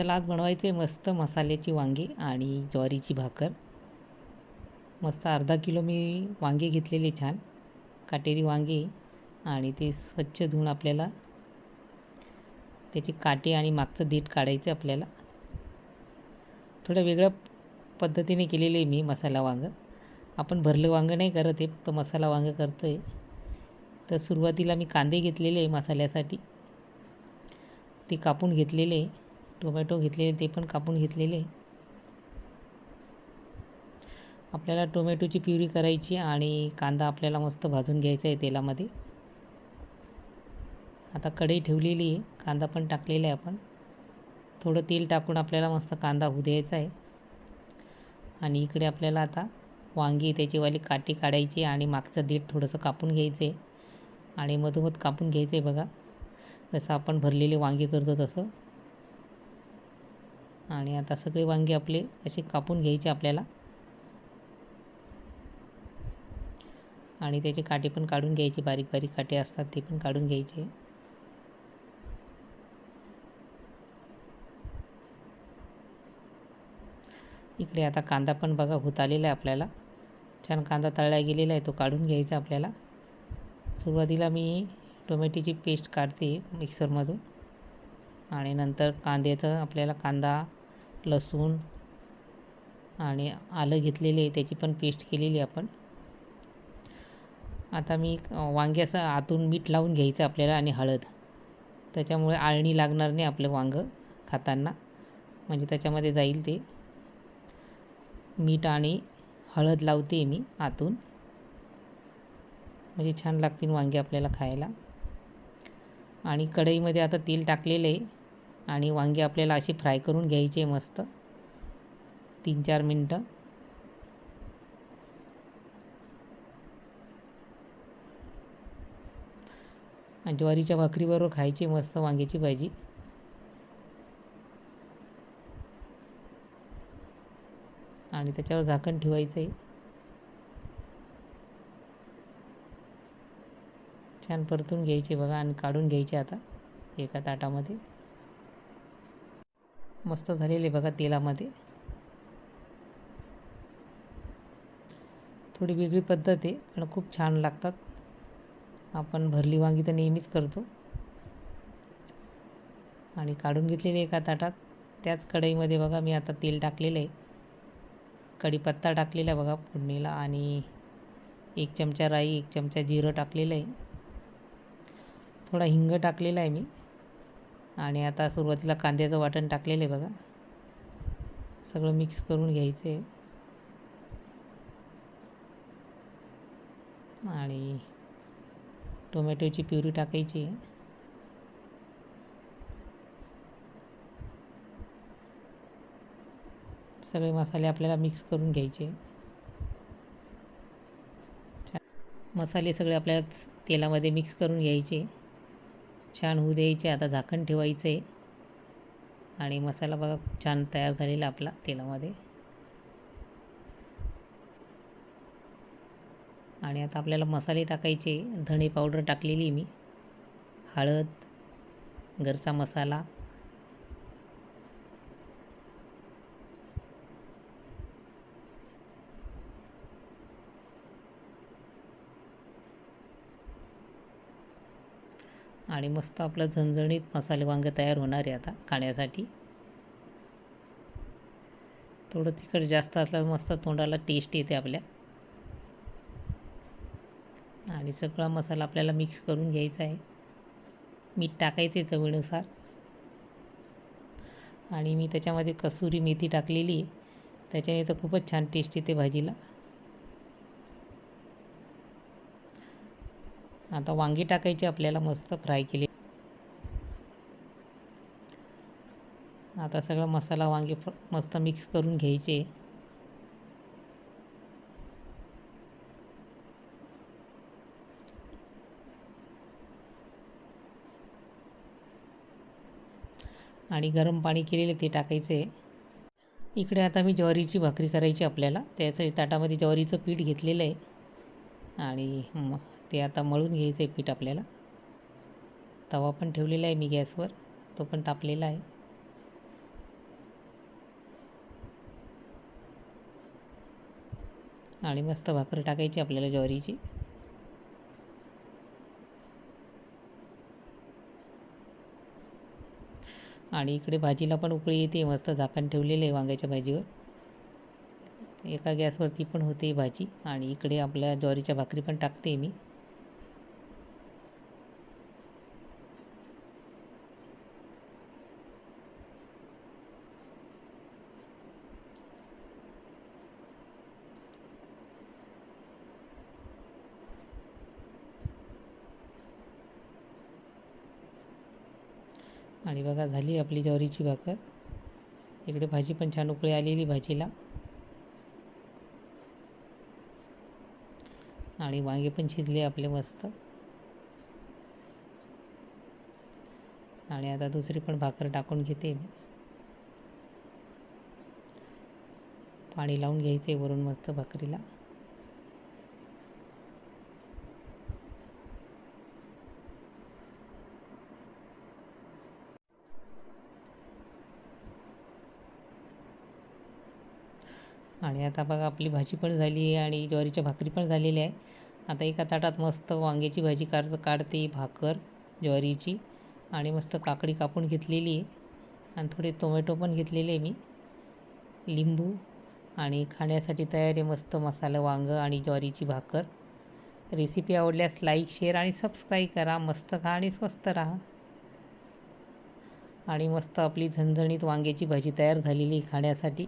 चला आज बनवायचे मस्त मसाल्याची वांगी आणि ज्वारीची भाकर. मस्त अर्धा किलो मी वांगे घेतलेले छान. काटेरी वांगे आणि ते स्वच्छ धुवून आपल्याला त्याची काटे आणि मागचं देठ काढायचं आपल्याला. थोडं वेगळ्या पद्धतीने केलेलं आहे मी मसाला वांगं. आपण भरलं वांगं नाही करत आहे फक्त मसाला वांगं करतो आहे तर सुरुवातीला मी कांदे घेतलेले आहे मसाल्यासाठी. ते कापून घेतलेले टोमॅटो घेतलेले ते पण कापून घेतलेले. आपल्याला टोमॅटोची प्युरी करायची आणि कांदा आपल्याला मस्त भाजून घ्यायचा आहे तेलामध्ये. आता कढई ठेवलेली आहे कांदा पण टाकलेला आहे आपण. थोडं तेल टाकून आपल्याला मस्त कांदा होऊ द्यायचा आहे. आणि इकडे आपल्याला आता वांगी त्याचीवाली काटी काढायची आणि मागचं देठ थोडंसं कापून घ्यायचं आहे. आणि मधोमध कापून घ्यायचं आहे बघा. जसं आपण भरलेले वांगे करतो तसं. आणि आता सगळे वांगे आपले असे कापून घ्यायचे आपल्याला. आणि त्याचे काटे पण काढून घ्यायचे बारीक बारीक काटे असतात ते पण काढून घ्यायचे. इकडे आता कांदा पण बघा होत आलेला आहे आपल्याला. छान कांदा तळला गेलेला आहे तो काढून घ्यायचा आपल्याला. सुरुवातीला मी टोमॅटोची पेस्ट काढते मिक्सरमधून. आणि नंतर कांद्याचं आपल्याला कांदा लसूण आणि आलं घेतलेले आहे त्याची पण पेस्ट केलेली आपण. आता मी वांग्याचं आतून मीठ लावून घ्यायचं आपल्याला आणि हळद. त्याच्यामुळे आळणी लागणार नाही आपलं वांगं खाताना. म्हणजे त्याच्यामध्ये जाईल ते. मीठ आणि हळद लावते मी आतून. म्हणजे छान लागतील वांगे आपल्याला खायला. आणि कढईमध्ये आता तेल टाकलेलं आहे. आणि वांगी आपल्याला अशी फ्राय करून घ्यायचे मस्त. तीन चार मिनटं ज्वारीच्या भाकरीबरोबर खायची मस्त वांग्याची भाजी. आणि त्याच्यावर झाकण ठेवायचं आहे छान परतून घ्यायचे बघा आणि काढून घ्यायचे आता एका ताटामध्ये. मस्त झालेले बघा तेलामध्ये. थोडी वेगळी पद्धत आहे पण खूप छान लागतात. आपण भरली वांगी तर नेहमीच करतो. आणि काढून घेतलेले एका ताटात त्याच कढईमध्ये बघा मी आता तेल टाकलेलं आहे. कढीपत्ता टाकलेला आहे बघा फोडणीला आणि एक चमचा राई एक चमचा जिरं टाकलेलं आहे. थोडा हिंग टाकलेला आहे मी. आणि आता सुरुवातीला कांद्याचं वाटण टाकलेलं आहे बघा. सगळं मिक्स करून घ्यायचं आहे आणि टोमॅटोची प्युरी टाकायची. आहे सगळे मसाले आपल्याला मिक्स करून घ्यायचे. मसाले सगळे आपल्याला तेलामध्ये मिक्स करून घ्यायचे. छान होऊ द्यायचे आता झाकण ठेवायचं आहे आणि मसाला बघा छान तयार झालेला आपला तेलामध्ये. आणि आता आपल्याला मसाले टाकायचे धणे पावडर टाकलेली मी. हळद घरचा मसाला. आणि मस्त आपलं झणझणीत मसाले वांगं तयार होणार आहे आता खाण्यासाठी. थोडं तिखट जास्त असल्यास मस्त तोंडाला टेस्ट येते आपल्या. आणि सगळा मसाला आपल्याला मिक्स करून घ्यायचा आहे. मीठ टाकायचे चवीनुसार. आणि मी त्याच्यामध्ये कसुरी मेथी टाकलेली त्याच्याने तर खूपच छान टेस्ट येते भाजीला. आता वांगी टाकायची आपल्याला मस्त फ्राय केली. आता सगळं मसाला वांगे मस्त मिक्स करून घ्यायचे. आणि गरम पाणी केलेले ते टाकायचे. इकडे आता मी ज्वारीची भाकरी करायची आपल्याला. त्यासाठी ताटामध्ये ज्वारीचं पीठ घेतलेलं आहे. आणि मग ते आता मळून घ्यायचं आहे पीठ आपल्याला. तवा पण ठेवलेला आहे मी गॅसवर. तो पण तापलेला आहे. आणि मस्त भाकर टाकायची आपल्याला ज्वारीची. आणि इकडे भाजीला पण उकळी येते. मस्त झाकण ठेवलेलं आहे वांग्याच्या भाजीवर. एका गॅसवरती पण होते भाजी. आणि इकडे आपल्या ज्वारीच्या भाकरी पण टाकते मी. आणि बघा झाली आपली ज्वारीची भाकर. इकडे भाजी पण छान उकळी आलेली भाजीला. आणि वांगे पण शिजले आपले मस्त. आणि आता दुसरी पण भाकर टाकून घेते पाणी लावून घ्यायचे वरून मस्त भाकरीला. आणि आता बघा आपली भाजी पण झाली आहे आणि ज्वारीच्या भाकरी पण झालेली आहे आता एका ताटात मस्त वांग्याची भाजी काढ काढते भाकर ज्वारीची आणि मस्त काकडी कापून घेतलेली आहे. आणि थोडे टोमॅटो पण घेतलेले आहे मी. लिंबू आणि खाण्यासाठी तयार आहे मस्त मसाला वांगं आणि ज्वारीची भाकर. रेसिपी आवडल्यास लाईक शेअर आणि सबस्क्राईब करा. मस्त खा आणि स्वस्त राहा. आणि मस्त आपली झणझणीत वांग्याची भाजी तयार झालेली खाण्यासाठी.